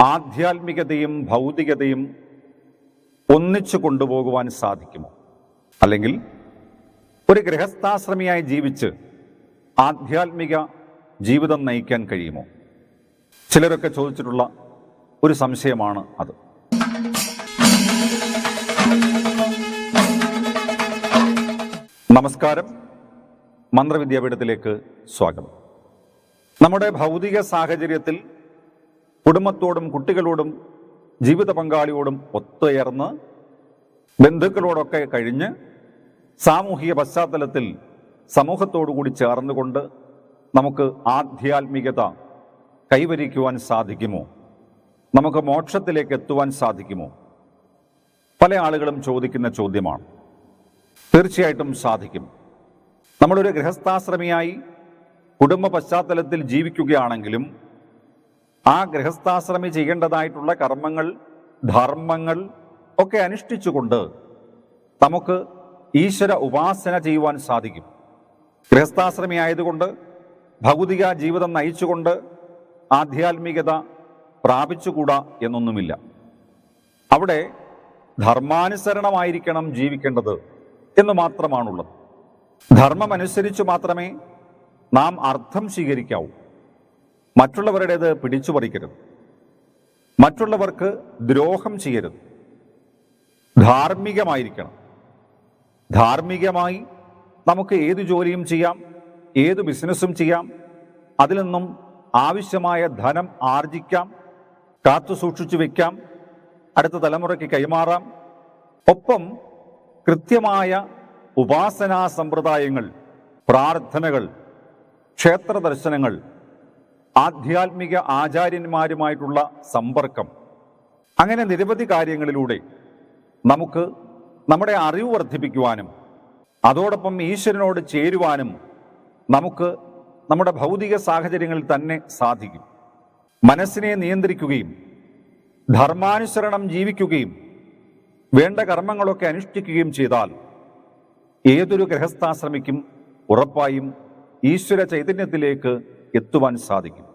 ആധ്യാത്മികതയും ഭൗതികതയും ഒന്നിച്ചു കൊണ്ടുപോകുവാൻ സാധിക്കുമോ? അല്ലെങ്കിൽ ഒരു ഗൃഹസ്ഥാശ്രമിയായി ജീവിച്ച് ആധ്യാത്മിക ജീവിതം നയിക്കാൻ കഴിയുമോ? ചിലരൊക്കെ ചോദിച്ചിട്ടുള്ള ഒരു സംശയമാണ് അത്. നമസ്കാരം. മന്ത്രവിദ്യാപീഠത്തിലേക്ക് സ്വാഗതം. നമ്മുടെ ഭൗതിക സാഹചര്യത്തിൽ കുടുംബത്തോടും കുട്ടികളോടും ജീവിത പങ്കാളിയോടും ഒത്തുയർന്ന് ബന്ധുക്കളോടൊക്കെ കഴിഞ്ഞ് സാമൂഹിക പശ്ചാത്തലത്തിൽ സമൂഹത്തോടുകൂടി ചേർന്നുകൊണ്ട് നമുക്ക് ആധ്യാത്മികത കൈവരിക്കുവാൻ സാധിക്കുമോ? നമുക്ക് മോക്ഷത്തിലേക്ക് എത്തുവാൻ സാധിക്കുമോ? പല ആളുകളും ചോദിക്കുന്ന ചോദ്യമാണ്. തീർച്ചയായിട്ടും സാധിക്കും. നമ്മളൊരു ഗൃഹസ്ഥാശ്രമിയായി കുടുംബ പശ്ചാത്തലത്തിൽ ജീവിക്കുകയാണെങ്കിലും ആ ഗൃഹസ്ഥാശ്രമി ചെയ്യേണ്ടതായിട്ടുള്ള കർമ്മങ്ങൾ ധർമ്മങ്ങൾ ഒക്കെ അനുഷ്ഠിച്ചുകൊണ്ട് നമുക്ക് ഈശ്വര ഉപാസന ചെയ്യുവാൻ സാധിക്കും. ഗൃഹസ്ഥാശ്രമി ആയതുകൊണ്ട് ഭൗതിക ജീവിതം നയിച്ചുകൊണ്ട് ആധ്യാത്മികത പ്രാപിച്ചുകൂടാ എന്നൊന്നുമില്ല. അവിടെ ധർമാനുസരണമായിരിക്കണം ജീവിക്കേണ്ടത് എന്ന് മാത്രമാണുള്ളത്. ധർമ്മമനുസരിച്ച് മാത്രമേ നാം അർത്ഥം സ്വീകരിക്കാവൂ. മറ്റുള്ളവരുടേത് പിടിച്ചു പറിക്കരുത് മറ്റുള്ളവർക്ക് ദ്രോഹം ചെയ്യരുത്. ധാർമ്മികമായിരിക്കണം. ധാർമ്മികമായി നമുക്ക് ഏത് ജോലിയും ചെയ്യാം ഏത് ബിസിനസ്സും ചെയ്യാം അതിൽ നിന്നും ആവശ്യമായ ധനം ആർജിക്കാം കാത്തു സൂക്ഷിച്ചു വയ്ക്കാം അടുത്ത തലമുറയ്ക്ക് കൈമാറാം. ഒപ്പം കൃത്യമായ ഉപാസനാ സമ്പ്രദായങ്ങൾ പ്രാർത്ഥനകൾ ക്ഷേത്ര ദർശനങ്ങൾ ആധ്യാത്മിക ആചാര്യന്മാരുമായിട്ടുള്ള സമ്പർക്കം. അങ്ങനെ നിരവധി കാര്യങ്ങളിലൂടെ നമുക്ക് നമ്മുടെ അറിവ് വർദ്ധിപ്പിക്കുവാനും അതോടൊപ്പം ഈശ്വരനോട് ചേരുവാനും നമുക്ക് നമ്മുടെ ഭൗതിക സാഹചര്യങ്ങളിൽ തന്നെ സാധിക്കും. മനസ്സിനെ നിയന്ത്രിക്കുകയും ധർമാനുസരണം ജീവിക്കുകയും വേണ്ട കർമ്മങ്ങളൊക്കെ അനുഷ്ഠിക്കുകയും ചെയ്താൽ ഏതൊരു ഗൃഹസ്ഥാശ്രമിക്കും ഉറപ്പായും ഈശ്വര ചൈതന്യത്തിലേക്ക് എത്തുവാൻ സാധിക്കും.